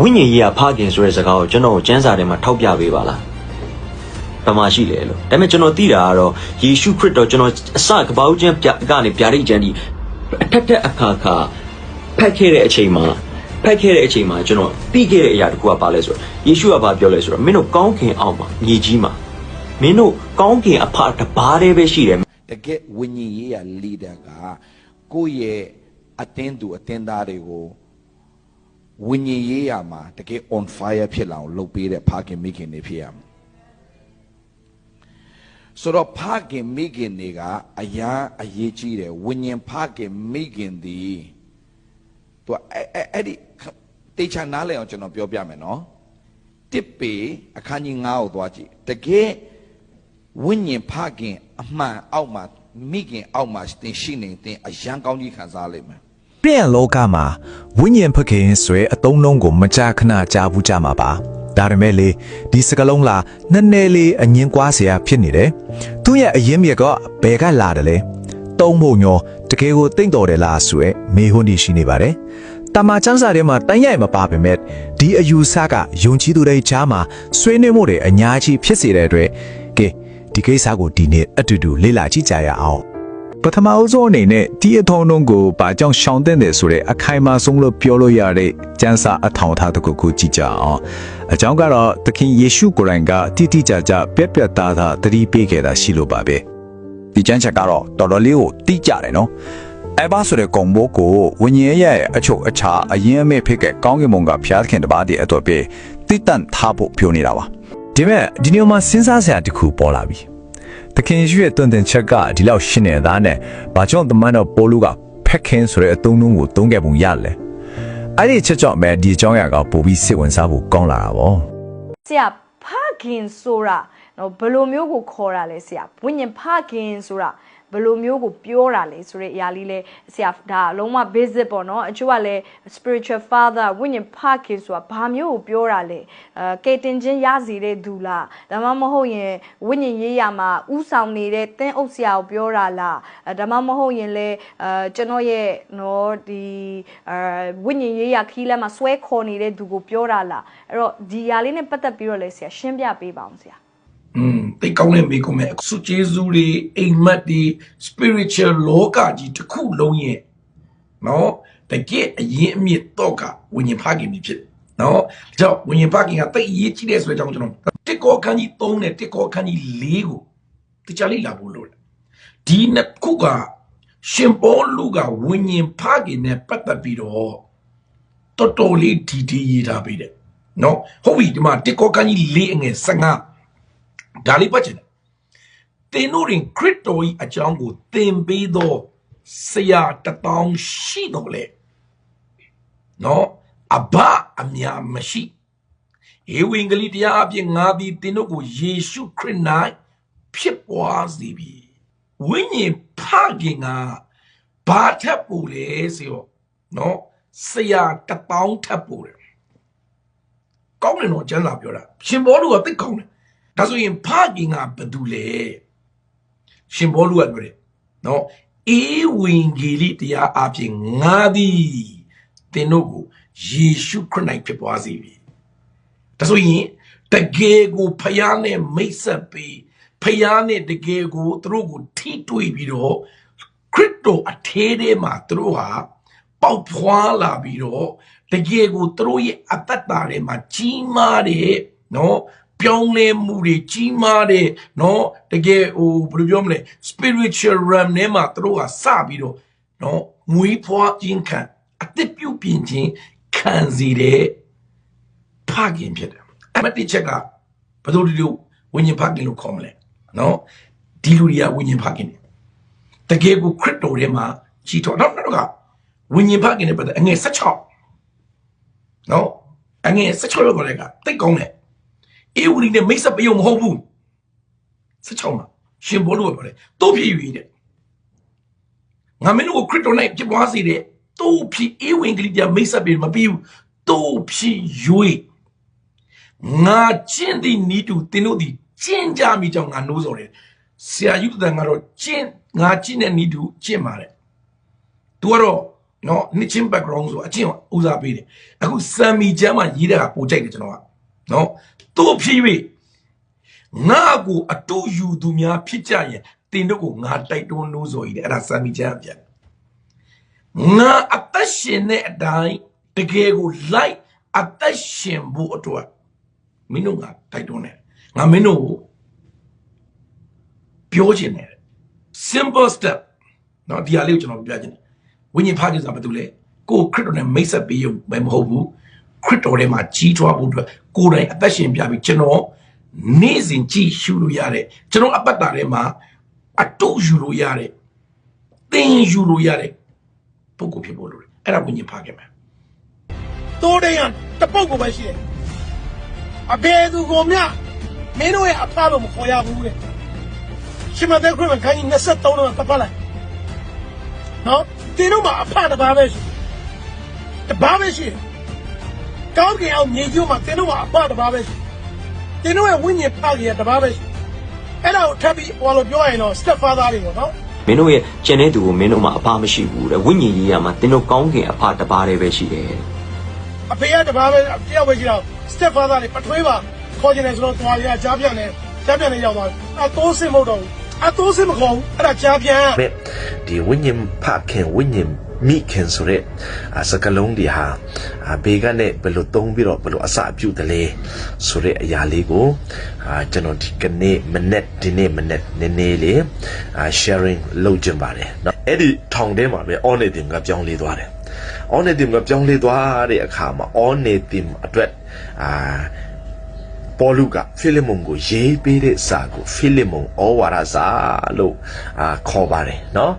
ဝိညာဉ်ရေးကဖခင်ဆိုတဲ့စကားကိုကျွန်တော်ကိုကျမ်းစာထဲမှာထောက်ပြပေးပါလားပမာရှိလေလို့ဒါပေမဲ့ကျွန်တော်သိတာကတော့ယေရှုခရစ်တော်ကျွန်တော်အစကပောက်ကျမ်းပြကနေဗျာဒိတ်ကျမ်းဒီအထက်ထက်အခါခါဖတ်ခဲ့တဲ့အချိန်မှာဖတ်ခဲ့တဲ့အချိန်မှာကျွန်တော်သိခဲ့တဲ့အရာတစ်ခုကပါလဲဆိုတော့ယေရှုကဘာပြောလဲဆိုတော့မင်းတို့ကောင်းခင်အောင်မှာမြေကြီးမှာမင်းတို့ကောင်းခင်အဖတစ်ပါးတည်းပဲရှိတယ်တကယ်ဝိညာဉ်ရေးရ leader ကကိုယ့်ရဲ့အတင်းသူအတင်းသားတွေကို ဝိညာဉ်ရေးရမှာတကယ် on fire ဖြစ်လာအောင်လုပ်ပေးတဲ့ဖခင်မိခင်တွေဖြစ်ရမှာဆိုတော့ဖခင်မိခင်တွေကအရာအရေးကြီးတယ်ဝိညာဉ်ဖခင်မိခင်ဒီသူအဲ့အဲ့အဲ့ဒီတေချာနားလည်အောင်ကျွန်တော်ပြောပြမယ်နော်တစ်ပေအခန်းကြီး9ကိုသွားကြည့်တကယ်ဝိညာဉ်ဖခင်အမှန်အောက်မှာမိခင်အောက်မှာတင်ရှိနေတင်အရန်ကောင်းကြီးခံစားလိမ့်မယ် ပြန်လောကမှာဝိညာဉ်ဖခင်ဆွဲအတုံးလုံးကိုမကြာခဏကြားဘူးကြမှာပါဒါပေမဲ့လေဒီစကလုံးလာနည်းနည်းလေးအငင်းကွာเสียဖြစ်နေတယ်သူ့ရဲ့အရင်မြက်ကဘယ်ကလာတယ်လဲတုံးဖို့ညောတကယ်ကိုတိတ်တော်တယ်လားဆွဲမေဟွန်းဒီရှိနေပါတယ်တမန်ကျမ်းစာထဲမှာတန်ရိုက်မပါပေမဲ့ဒီအယူဆကယုံကြည်သူတွေကြားမှာဆွေးနွေးမှုတွေအများကြီးဖြစ်စေတဲ့အတွက်ကဲဒီကိစ္စကိုဒီနေ့အတူတူလေ့လာကြည့်ကြရအောင် ပထမအဆုံးအနေနဲ့ဒီအထောင်းလုံးကိုဘာကြောင့်ရှောင်တဲ့တယ်ဆိုတဲ့အခိုင်အမာဆုံးလို့ပြောလို့ရတဲ့ကျမ်းစာအထောင်အထားတစ်ခုကိုကြည့်ကြအောင်အကြောင်းကတော့သခင်ယေရှုကိုယ်တိုင်ကတိတိကျကျပြက်ပြက်သားသားတတိပေးခဲ့တာရှိလို့ပါပဲဒီကျမ်းချက်ကတော့တော်တော်လေးကိုတိကျတယ်နော်အဲဘာဆိုတဲ့ကုံဘိုးကိုဝိညာဉ်ရဲ့အချုပ်အခြာအရင်အမေဖြစ်တဲ့ကောင်းကင်ဘုံကဖျားသခင်တပါးတည်းအတွက်ပဲတိတန်ထားဖို့ပြောနေတာပါဒီမဲ့ဒီနေ့မှစဉ်းစားစရာတစ်ခုပေါ်လာပြီ တခင်ရွှေတွန်တင်ချက်ကဒီလောက်ရှင်းနေတာနဲ့ဘာကြောင့်တမန်တော်ပိုလူကဖက်ခင်ဆိုတဲ့အသုံးနှုန်းကိုသုံးခဲ့ပုံရလဲအဲ့ဒီချက်ကြောင့်ပဲဒီအကြောင်းအရာကပိုပြီးစိတ်ဝင်စားဖို့ကောင်းလာတာဗောဆရာဖခင်ဆိုတာ နော်ဘယ်လိုမျိုးကိုခေါ်တာလဲဆရာဝိညာဉ်ဖခင်ဆိုတာဘယ်လိုမျိုးကိုပြောတာလဲဆိုတဲ့အရာလေးလဲဆရာဒါလုံးဝ basic ပေါ့နော်အချို့ကလည်း spiritual father ဝိညာဉ်ဖခင်ဆိုတာဘာမျိုးကိုပြောတာလဲအဲကေတင်ချင်းရစီတဲ့သူလားဒါမှမဟုတ်ရင်ဝိညာဉ်ရေးရာမှာဥဆောင်နေတဲ့တင်းအုပ်ဆရာကိုပြောတာလားအဲဒါမှမဟုတ်ရင်လဲအဲကျွန်တော်ရဲ့နော်ဒီအဲဝိညာဉ်ရေးရာခီးလက်မှာဆွဲခေါ်နေတဲ့သူကိုပြောတာလားအဲ့တော့ဒီຢာလေးနဲ့ပတ်သက်ပြီးတော့လဲဆရာရှင်းပြပေးပါအောင်ဆရာ อืมတိတ်ကောင်းတဲ့မိကုံးမဲ့ဆုကျေးဇူးတွေအိမ်မက်တွေ spiritual လောကကြီးတစ်ခုလုံးရဲ့เนาะတကယ်အရင်အမြစ်တော့ကဝိညာဉ်ဖခင်ကြီးဖြစ်တယ်เนาะဒါကြောင့်ဝိညာဉ်ဖခင်ကတိတ်အရေးကြီးတဲ့ဆိုတဲ့အကြောင်းကျွန်တော်တစ်ကောခန်းကြီး3နဲ့တစ်ကောခန်းကြီး4ကိုတခြားလေးလာဖို့လို့တယ်ဒီနှစ်ခုကရှင်ပေါလုကဝိညာဉ်ဖခင်နဲ့ပတ်သက်ပြီးတော့တော်တော်လေးဒီဒီရေးထားပေးတယ်เนาะဟုတ်ပြီဒီမှာတစ်ကောခန်းကြီး4အငယ်15 ဒါလေးပတ်ချင်တယ်သင်တို့ရင်ခရစ်တော်၏အကြောင်းကိုသင်ပေးသောဆရာတစ်တောင်းရှိတော်လေနော်အဘအမြာမရှိဧဝံဂေလိတရားအပြင်ငါသည်သင်တို့ကိုယေရှုခရစ်၌ဖြစ်ပွားစေပြီဝိညာဉ်ဖခင်ကဘာထပ်ပူလဲဆိုတော့နော်ဆရာတစ်တောင်းထပ်ပူတယ်ကောင်းတယ်နော်ကျမ်းစာပြောတာရှင်ဘောလူကသိကောင်းတယ် ဒါဆိုရင်ဖခင်ကဘာတူလဲရှင်ဘောလူကပြောတယ်နော်အေဝံဂေလိတရားအပြင်ငါသည်သင်တို့ကိုယေရှုခရစ်၌ဖြစ်ပွားစေပြီဒါဆိုရင်တကယ်ကိုဖယားနဲ့မိတ်ဆက်ပြီးဖယားနဲ့တကယ်ကိုသူတို့ကိုထိတွေ့ပြီးတော့ခရစ်တော်အထဲထဲမှာသူတို့ဟာပေါက်ဖွာလာပြီးတော့တကယ်ကိုသူတို့ရဲ့အသက်တာထဲမှာကြီးမားတဲ့နော် ပြောင်းလဲမှုတွေကြီးမားတဲ့เนาะတကယ်ဟိုဘယ်လိုပြောမလဲ spiritual realm ထဲမှာသူတို့ကစပြီးတော့เนาะမွေးဖွားခြင်းခံအသက်ပြုပြင်ခြင်းခံစီတဲ့ဖခင်ဖြစ်တယ်အမတ်တိချက်ကဘယ်လိုဒီလိုဝိညာဉ်ဖခင်လို့ခေါ်မလဲเนาะဒီလူတွေကဝိညာဉ်ဖခင်တွေတကယ်ကိုခရစ်တော်ထဲမှာကြီးတော်နောက်တော့ကဝိညာဉ်ဖခင်နဲ့ပတ်သက်အငယ်16เนาะအငယ်16ရောကလည်းကတိတ်ကောင်းတယ် အေဝရီနဲ့မိတ်ဆက်ပေးအောင်မဟုတ်ဘူး16မှာရှင်ဘောလို့ပြောတယ်တိုးဖြစ်ယူတဲ့ငါမင်းတို့ကိုခရစ်တော်နဲ့ပြပွားစေတဲ့တိုးဖြစ်အေဝင်ကလေးပြမိတ်ဆက်ပေးမပြီးဘူးတိုးဖြစ်ယူငါကျင့်သည့်နီးတူတင်းတို့သည်ကျင့်ကြမိကြောင်းငါနှိုးဆော်တယ်ဆရာယူတန်ကတော့ကျင့်ငါကျင့်တဲ့နီးတူကျင့်ပါတယ်သူကတော့နော်နှစ်ချင်း background ဆိုအချင်းကိုဦးစားပေးတယ်အခုစံမီချမ်းမှာရေးတဲ့ကပိုကြိုက်တယ်ကျွန်တော်ကနော် သူ့ဖြစ်၍ငါ့ကိုအတူယူသူများဖြစ်ကြရင်တင်တို့ကိုငါတိုက်တွန်းလို့ဆိုရည်တယ်အဲ့ဒါစံမီချမ်းအပြန်ငါအသက်ရှင်တဲ့အတိုင်းတကယ်ကိုလိုက်အသက်ရှင်ဖို့အတွက်မင်းတို့ကတိုက်တွန်းတယ်ငါမင်းတို့ကိုပြောချင်တယ် simple step เนาะဒီဟာလေးကိုကျွန်တော်ပြချင်တယ်ဝိညာဉ်ဖခင်ဆိုတာဘာတူလဲကိုယ်ခရစ်တော်နဲ့မိတ်ဆက်ပေးရုံပဲမဟုတ်ဘူး ခရစ်တော်ထဲမှာကြီးထွားဖို့အတွက်ကိုယ်တိုင်အသက်ရှင်ပြပြီးကျွန်တော်နေ့စဉ်ကြည်ရှုလို့ရတဲ့ကျွန်တော်အပတ်တာထဲမှာအတူယူလို့ရတဲ့သင်ယူလို့ရတဲ့ပုဂ္ဂိုလ်ဖြစ်ဖို့လိုတယ်အဲ့ဒါဝိညာဉ်ဖခင်ပဲတိုးတဲ့ရတပုတ်ကိုပဲရှိတယ်အဘယ်သူကိုမျှမင်းတို့ရဲ့အဖလို့မခေါ်ရဘူးတဲ့ရှင်မသက်ခရစ်မခိုင်း23တော့ပတ်ပတ်လိုက်နော်တင်းတို့မှာအဖတစ်ပါးပဲရှိတစ်ပါးပဲရှိ ကောင်းကင်အောင်မြေကြီးမှာတင်းတို့မှာအဖတစ်ပါးပဲရှိတင်းတို့ရဲ့ဝိညာဉ်ဖခင်ရဲ့တစ်ပါးပဲရှိအဲ့ဒါကိုထပ်ပြီးဟောလို့ပြောရရင်တော့ step father တွေပေါ့နော်မင်းတို့ရဲ့ကျန်တဲ့သူကိုမင်းတို့မှာအဖမရှိဘူးတဲ့ဝိညာဉ်ရေးရမှာတင်းတို့ကောင်းခင်အဖတစ်ပါးတည်းပဲရှိတယ်တဲ့အဖေကတပါးပဲတယောက်ပဲရှိတော့ step father တွေပထွေးပါခေါ်ကျင်တယ်ဆိုတော့သွားရကြားပြန်တယ်ကြားပြန်နေရောက်သွားအတိုးစင်မဟုတ်တော့ဘူးအတိုးစင်မခေါ်ဘူးအဲ့ဒါကြားပြန်မဲ့ဒီဝိညာဉ်ဖခင်ဝိညာဉ် မိခင်ဆိုတဲ့အာစကလုံးဒီဟာအာဘေကနဲ့ဘယ်လိုသုံးပြီးတော့ဘယ်လိုအစအပြုတ်တယ်လဲဆိုတဲ့အရာလေးကိုအာကျွန်တော်ဒီကနေ့မနေ့ဒီနေ့မနေ့နည်းနည်းလေးအာ sharing လုပ်ကြပါတယ်เนาะအဲ့ဒီထောင်ထဲမှာပဲ on နေတင်ကပြောင်းလဲသွားတယ် on နေတင်ကပြောင်းလဲသွားတဲ့အခါမှာ on နေတင်အတွက်အာ ပေါ်လူကဖိလိမုန်ကိုရေးပေးတဲ့စာကိုဖိလိမုန်ဩဝါဒစာလို့အာခေါ်ပါတယ်เนาะ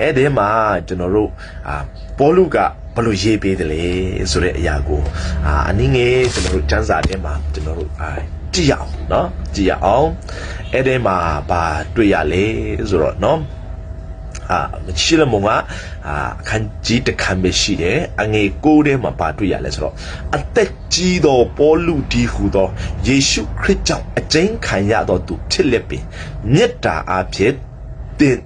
အဲ့ဒီမှာကျွန်တော်တို့အာပေါ်လူကဘယ်လိုရေးပေးတယ်လဲဆိုတဲ့အရာကိုအာအနည်းငယ်ကျွန်တော်တို့စံစာထဲမှာကျွန်တော်တို့အာကြည့်ရအောင်เนาะကြည့်ရအောင်အဲ့ဒီမှာဘာတွေ့ရလဲဆိုတော့เนาะ အာရှိလမုံကအာအခန်းကြီးတစ်ခန်းပဲရှိတယ်အငယ်ကိုးထဲမှာပါတွေ့ရလဲဆိုတော့အသက်ကြီးသောပေါလုဒီဟူသောယေရှုခရစ်ကြောင့်အကျဉ်းခံရသောသူဖြစ်လက်ပင်မေတ္တာအဖြစ်တင်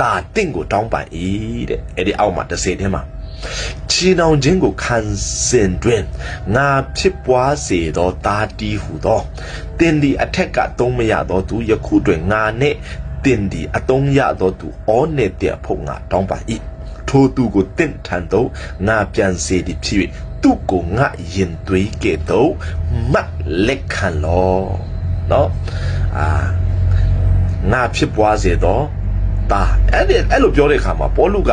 တာတင့်ကိုတောင်းပန်၏တဲ့အဲ့ဒီအောက်မှာတစ်စေထဲမှာချီနှောင်ခြင်းကိုခံစင်တွင်ငါဖြစ်ပွားစေသောတာတီဟူသောတင်ဒီအထက်ကသုံးမရသောသူယခုတွင်ငါနဲ့ တင်ဒီအတုံးရသောသူအောနေတဲ့ဖို့ငါတောင်းပါ၏ထိုသူကိုတင့်ထန်တော့ငါပြန်စေသည်ဖြစ်၍သူကိုငါရင်သွေးကဲ့သို့မတ်လက်ခံလောနော်အာငါဖြစ်ပွားစေတော့တာအဲ့ဒီအဲ့လိုပြောတဲ့အခါမှာပေါလုက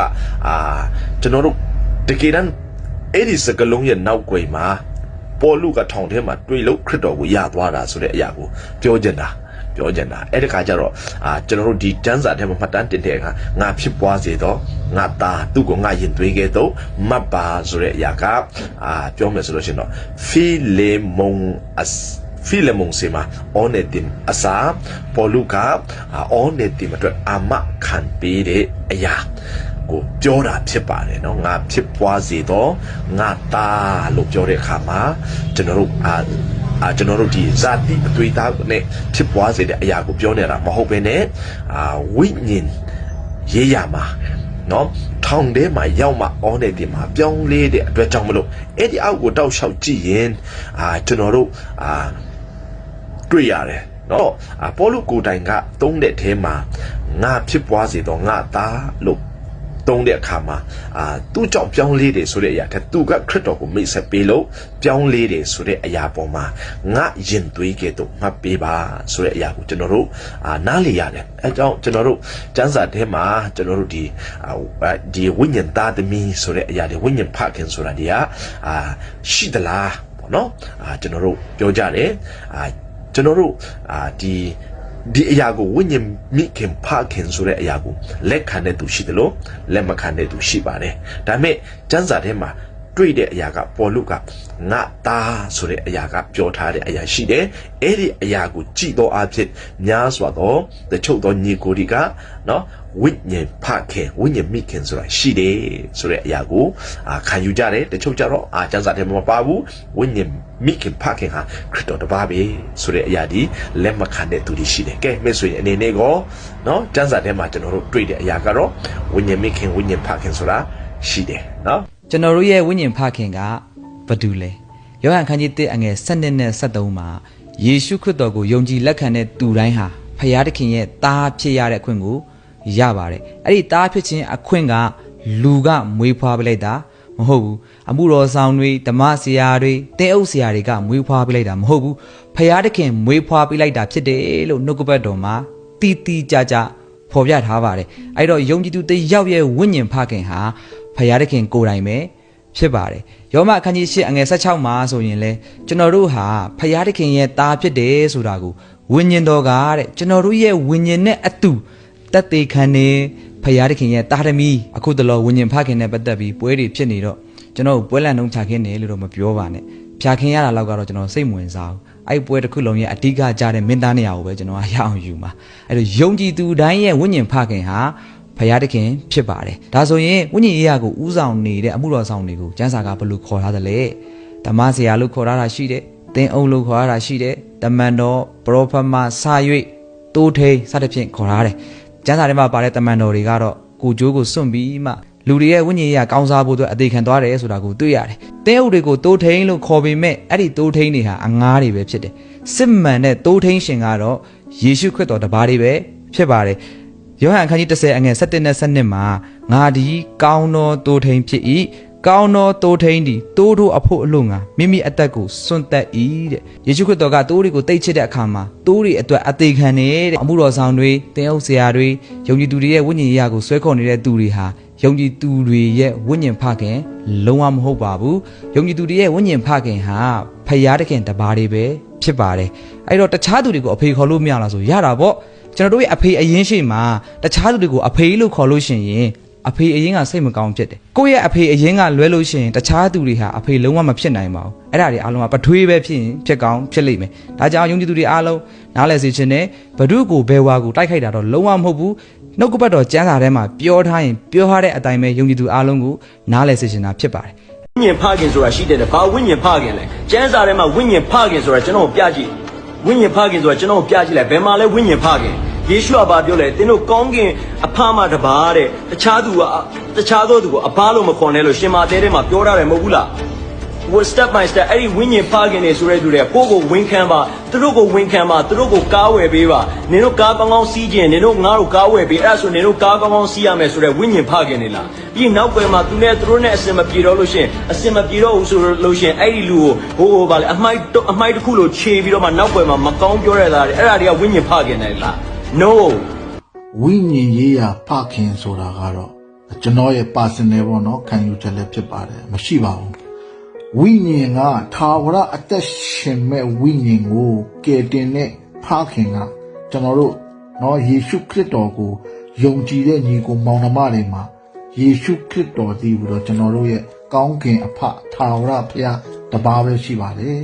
အာကျွန်တော်တို့တကယ်တမ်းအဲ့ဒီစကလုံးရဲ့နောက်ွယ်မှာပေါလုကထောင်ထဲမှာတွေ့လို့ခရစ်တော်ကိုရသွားတာဆိုတဲ့အရာကိုပြောချင်တာ ပြောချင်တာအဲ့ဒီခါကျတော့အာကျွန်တော်တို့ဒီတန်းစာထဲမှာမှတ်တမ်းတင်တဲ့အခါငါဖြစ်ပွားစေတော့ငါသားသူ့ကိုငါရင်သွေးခဲ့တော့မတ်ပါဆိုတဲ့အရာကအာပြောမယ်ဆိုလို့ရှိရင်တော့ဖီလေမုန်အစဖီလေမုန်စီမာအော်နေတင်အစာပေါ်လူကအော်နေတင်အတွက်အာမခံပေးတဲ့အရာကိုပြောတာဖြစ်ပါတယ်เนาะငါဖြစ်ပွားစေတော့ငါသားလို့ပြောတဲ့အခါမှာကျွန်တော်တို့အာ အာကျွန်တော်တို့ဒီဇာတိအသွေးသားနဲ့ဖြစ်ပွားစေတဲ့အရာကိုပြောနေတာမဟုတ်ဘဲနဲ့အာဝိညာဉ်ရေးရမှာနော်ထောင်ထဲမှာရောက်မှအောင်းတဲ့တင်မှာပြောင်းလဲတဲ့အတွက်ကြောင့်မလို့အဲ့ဒီအောက်ကိုတောက်လျှောက်ကြည့်ရင်အာကျွန်တော်တို့အာတွေ့ရတယ်နော်အပေါ်လူကိုတိုင်ကသုံးတဲ့ထဲမှာငါဖြစ်ပွားစေတော့ငါသားလို့ တုံးတဲ့အခါမှာအာသူ့ကြောင့်ပြောင်းလဲတယ်ဆိုတဲ့အရာထက်သူကခရစ်တော်ကိုမိတ်ဆက်ပေးလို့ပြောင်းလဲတယ်ဆိုတဲ့အရာပေါ်မှာငါရင်သွေးကဲ့သို့မှတ်ပေးပါဆိုတဲ့အရာကိုကျွန်တော်တို့အာနားလေရတယ်အဲကြောင့်ကျွန်တော်တို့စံစာထဲမှာကျွန်တော်တို့ဒီအာဒီဝိညာဉ်သားသမီးဆိုတဲ့အရာတွေဝိညာဉ်ဖခင်ဆိုတာဒီကအာရှိသလားပေါ့နော်အာကျွန်တော်တို့ပြောကြတယ်အာကျွန်တော်တို့အာဒီ ဒီအရာကိုဝိညာဉ်မိခင်ဖခင်ဆိုတဲ့အရာကိုလက်ခံတဲ့သူရှိတယ်လို့လက်မခံတဲ့သူရှိပါတယ်ဒါပေမဲ့ကျမ်းစာထဲမှာ တွေ့တဲ့အရာကပေါ်လို့ကငါသားဆိုတဲ့အရာကပြောထားတဲ့အရာရှိတယ်အဲ့ဒီအရာကိုကြည်တော်အဖြစ်များစွာသောတချို့သောညီကိုဒီကနော်ဝိညာဉ်ဖခင်ဝိညာဉ်မိခင်ဆိုတာရှိတယ်ဆိုတဲ့အရာကိုအာခံယူကြတယ်တချို့ကြတော့အာကျမ်းစာထဲမှာမပါဘူးဝိညာဉ်မိခင်ဖခင်ဟာခရစ်တော်တပါးပဲဆိုတဲ့အရာဒီလက်မခံတဲ့သူတွေရှိတယ်ကဲမဲ့ဆိုရင်အနေနဲ့ကောနော်ကျမ်းစာထဲမှာကျွန်တော်တို့တွေ့တဲ့အရာကတော့ဝိညာဉ်မိခင်ဝိညာဉ်ဖခင်ဆိုတာရှိတယ်နော် ကျွန်တော်တို့ရဲ့ဝိညာဉ်ဖခင်ကဘာတူလဲယောဟန်ခန်းကြီး1အငယ်7နဲ့73မှာယေရှုခရစ်တော်ကိုယုံကြည်လက်ခံတဲ့သူတိုင်းဟာဖခင်သခင်ရဲ့သားဖြစ်ရတဲ့အခွင့်ကိုရပါတယ်အဲ့ဒီသားဖြစ်ခြင်းအခွင့်ကလူကမွေးဖွားပေးလိုက်တာမဟုတ်ဘူးအမှုတော်ဆောင်တွေဓမ္မဆရာတွေတင်းအုပ်ဆရာတွေကမွေးဖွားပေးလိုက်တာမဟုတ်ဘူးဖခင်သခင်မွေးဖွားပေးလိုက်တာဖြစ်တယ်လို့နှုတ်ကပတ်တော်မှာတီးတီးကြကြဖော်ပြထားပါတယ်အဲ့တော့ယုံကြည်သူတစ်ယောက်ရဲ့ဝိညာဉ်ဖခင်ဟာ ဖခင်သခင်ကိုယ်တိုင်ပဲဖြစ်ပါတယ်။ယောမအခန်းကြီး၈အငယ်16မှာဆိုရင်လေကျွန်တော်တို့ဟာဖယားသခင်ရဲ့သားဖြစ်တယ်ဆိုတာကိုဝိညာဉ်တော်ကတဲ့ကျွန်တော်တို့ရဲ့ဝိညာဉ်နဲ့အတူတက်သေးခံနေဖယားသခင်ရဲ့သားသမီးအခုတလောဝိညာဉ်ဖခင်နဲ့ပတ်သက်ပြီးပွဲတွေဖြစ်နေတော့ကျွန်တော်တို့ပွဲလန့်နှုံးချခင်းတယ်လို့တော့မပြောပါနဲ့။ဖြာခင်းရတာလောက်ကတော့ကျွန်တော်စိတ်မဝင်စားဘူး။အဲ့ဒီပွဲတစ်ခုလုံးရဲ့အဓိကကြားတဲ့မင်းသားနေရာကိုပဲကျွန်တော်ကရအောင်ယူမှာ။အဲ့တော့ယုံကြည်သူတိုင်းရဲ့ဝိညာဉ်ဖခင်ဟာ ဖယားတခင်ဖြစ်ပါတယ်ဒါဆိုရင်ဝိညာဉ်ရေးရာကိုဥဆောင်နေတဲ့အမှုတော်ဆောင်တွေကိုကျမ်းစာကဘယ်လိုခေါ်ထားသလဲဓမ္မဆရာလို့ခေါ်ထားတာရှိတယ်သင်အုပ်လို့ခေါ်ထားတာရှိတယ်တမန်တော်ပရောဖက်မစာ၍တိုးထိန်စသဖြင့်ခေါ်ထားတယ်ကျမ်းစာထဲမှာပါတဲ့တမန်တော်တွေကတော့ကိုကြိုးကိုစွန့်ပြီးမှလူတွေရဲ့ဝိညာဉ်ရေးရာကောင်းစားဖို့အတွက်အသေးခံသွားတယ်ဆိုတာကိုတွေ့ရတယ်တင်းအုပ်တွေကိုတိုးထိန်လို့ခေါ်ပေမဲ့အဲ့ဒီတိုးထိန်တွေဟာအငားတွေပဲဖြစ်တယ်စစ်မှန်တဲ့တိုးထိန်ရှင်ကတော့ယေရှုခရစ်တော်တပါးတွေပဲဖြစ်ပါတယ် ယောဟန်အခန်းကြီး30အငယ်17နဲ့17မှာငါဒီကောင်းသောတိုးထိန်ဖြစ်၏ကောင်းသောတိုးထိန်သည်တိုးတို့အဖို့အလို့ငါမိမိအသက်ကိုစွန့်သက်၏တဲ့ယေရှုခရစ်တော်ကတိုးတွေကိုတိတ်ချစ်တဲ့အခါမှာတိုးတွေအတွက်အသေးခံနေတဲ့အမှုတော်ဆောင်တွေတင်အုပ်ဆရာတွေယုံကြည်သူတွေရဲ့ဝိညာဉ်ရေးရာကိုဆွဲခေါ်နေတဲ့သူတွေဟာယုံကြည်သူတွေရဲ့ဝိညာဉ်ဖခင်လုံးဝမဟုတ်ပါဘူးယုံကြည်သူတွေရဲ့ဝိညာဉ်ဖခင်ဟာဖယားတခင်တပါးတွေပဲဖြစ်ပါတယ်အဲ့တော့တခြားသူတွေကိုအဖေခေါ်လို့မရလားဆိုရတာပေါ့ ကျွန်တော်တို့ရဲ့အဖေအရင်ရှိမှာတခြားသူတွေကိုအဖေလို့ခေါ်လို့ရှိရင်အဖေအရင်ကစိတ်မကောင်းဖြစ်တယ်ကိုယ့်ရဲ့အဖေအရင်ကလွဲလို့ရှိရင်တခြားသူတွေဟာအဖေလုံးဝမဖြစ်နိုင်ပါဘူးအဲ့ဒါတွေအားလုံးကပထွေးပဲဖြစ်ရင်ဖြစ်ကောင်းဖြစ်လိမ့်မယ်ဒါကြောင့်ယုံကြည်သူတွေအားလုံးနားလည်စေခြင်းနဲ့ဘဒုကိုဘယ်ဝါကိုတိုက်ခိုက်တာတော့လုံးဝမဟုတ်ဘူးနှုတ်ကပတ်တော်ကျမ်းစာထဲမှာပြောထားရင်ပြောထားတဲ့အတိုင်းပဲယုံကြည်သူအားလုံးကိုနားလည်စေချင်တာဖြစ်ပါတယ်ဝိညာဉ်ဖခင်ဆိုတာရှိတယ်လေဘာဝိညာဉ်ဖခင်လဲကျမ်းစာထဲမှာဝိညာဉ်ဖခင်ဆိုတာကျွန်တော်ကိုပြကြည့်ဝိညာဉ်ဖခင်ဆိုတာကျွန်တော်ကိုပြကြည့်လိုက်ဘယ်မှာလဲဝိညာဉ်ဖခင် ယေရှုကဘာပြောလဲသင်တို့ကောင်းကင်အဖမတပါတဲ့တခြားသူကတခြားသောသူကိုအဖလို့မခေါ်နဲ့လို့ရှင်မာသဲထဲမှာပြောထားတယ်မဟုတ်ဘူးလား will step by step အဲ့ဒီဝိညာဉ်ဖခင်နေဆိုတဲ့သူတွေကကိုယ့်ကိုဝန်ခံပါသူတို့ကိုဝန်ခံပါသူတို့ကိုကားဝယ်ပေးပါနင်တို့ကားကောင်းကောင်းစီးခြင်းနင်တို့ငါတို့ကားဝယ်ပေးအဲ့ဒါဆိုနင်တို့ကားကောင်းကောင်းစီးရမယ်ဆိုတဲ့ဝိညာဉ်ဖခင်နေလားပြီးနောက်ွယ်မှာသူနဲ့သူတို့နဲ့အစင်မပြေတော့လို့ရှရင်အစင်မပြေတော့ဘူးဆိုလို့ရှရင်အဲ့ဒီလူကိုဟိုဟိုဗာလေအမိုက်အမိုက်တစ်ခုလိုခြေပြီးတော့မှနောက်ွယ်မှာမကောင်းပြောရတာတွေအဲ့ဒါတွေကဝိညာဉ်ဖခင်နေလား no ဝိညာဉ်ရေးရာဖခင်ဆိုတာကတော့ကျွန်တော်ရဲ့ personal ပေါ့နော်ခံယူချက်လည်းဖြစ်ပါတယ်မရှိပါဘူးဝိညာဉ်ကထာဝရအသက်ရှင်မဲ့ဝိညာဉ်ကိုကယ်တင်တဲ့ဖခင်ကကျွန်တော်တို့နော်ယေရှုခရစ်တော်ကိုယုံကြည်တဲ့ညီကိုမောင်နှမတွေမှာယေရှုခရစ်တော်တည်ပြီးတော့ကျွန်တော်တို့ရဲ့ကောင်းကင်အဖထာဝရဘုရားတပါးပဲရှိပါတယ်